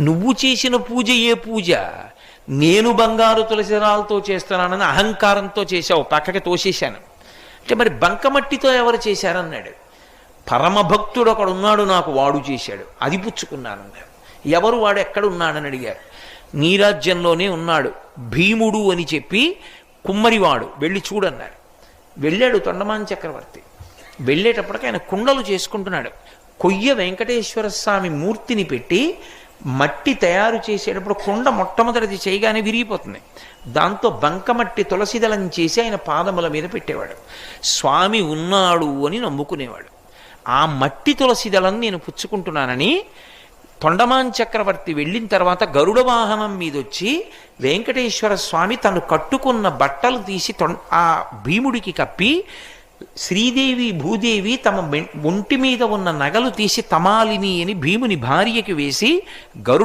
నువ్వు చేసిన పూజ ఏ పూజ? నేను బంగారు తులసిరాలతో చేస్తున్నానని అహంకారంతో చేశావు పక్కకి తోసేశాను. అంటే మరి బంకమట్టితో ఎవరు చేశారన్నాడు? పరమభక్తుడు ఒకడు ఉన్నాడు నాకు వాడు చేశాడు అది పుచ్చుకున్నానన్నాడు. ఎవరు వాడు ఎక్కడ ఉన్నాడని అడిగారు నీ రాజ్యంలోనే ఉన్నాడు భీముడు అని చెప్పి కుమ్మరివాడు వెళ్ళి చూడన్నారు వెళ్ళాడు తొండమాన్ చక్రవర్తి. వెళ్ళేటప్పటికి ఆయన కుండలు చేసుకుంటున్నాడు. కొయ్య వెంకటేశ్వర స్వామి మూర్తిని పెట్టి మట్టి తయారు చేసేటప్పుడు కుండ మొట్టమొదటిది చేయగానే విరిగిపోతుంది. దాంతో బంకమట్టి తులసిదళం చేసి ఆయన పాదముల మీద పెట్టేవాడు. స్వామి ఉన్నాడు అని నమ్ముకునేవాడు. ఆ మట్టి తులసిదళం నేను పుచ్చుకుంటున్నానని తొండమాన్ చక్రవర్తి వెళ్ళిన తర్వాత గరుడ వాహనం మీద వచ్చి వెంకటేశ్వర స్వామి తను కట్టుకున్న బట్టలు తీసి తొం- ఆ భీముడికి కప్పి శ్రీదేవి భూదేవి తమ ఒంటి మీద ఉన్న నగలు తీసి తమాలిని అని భీముని భార్యకి వేసి గరుడ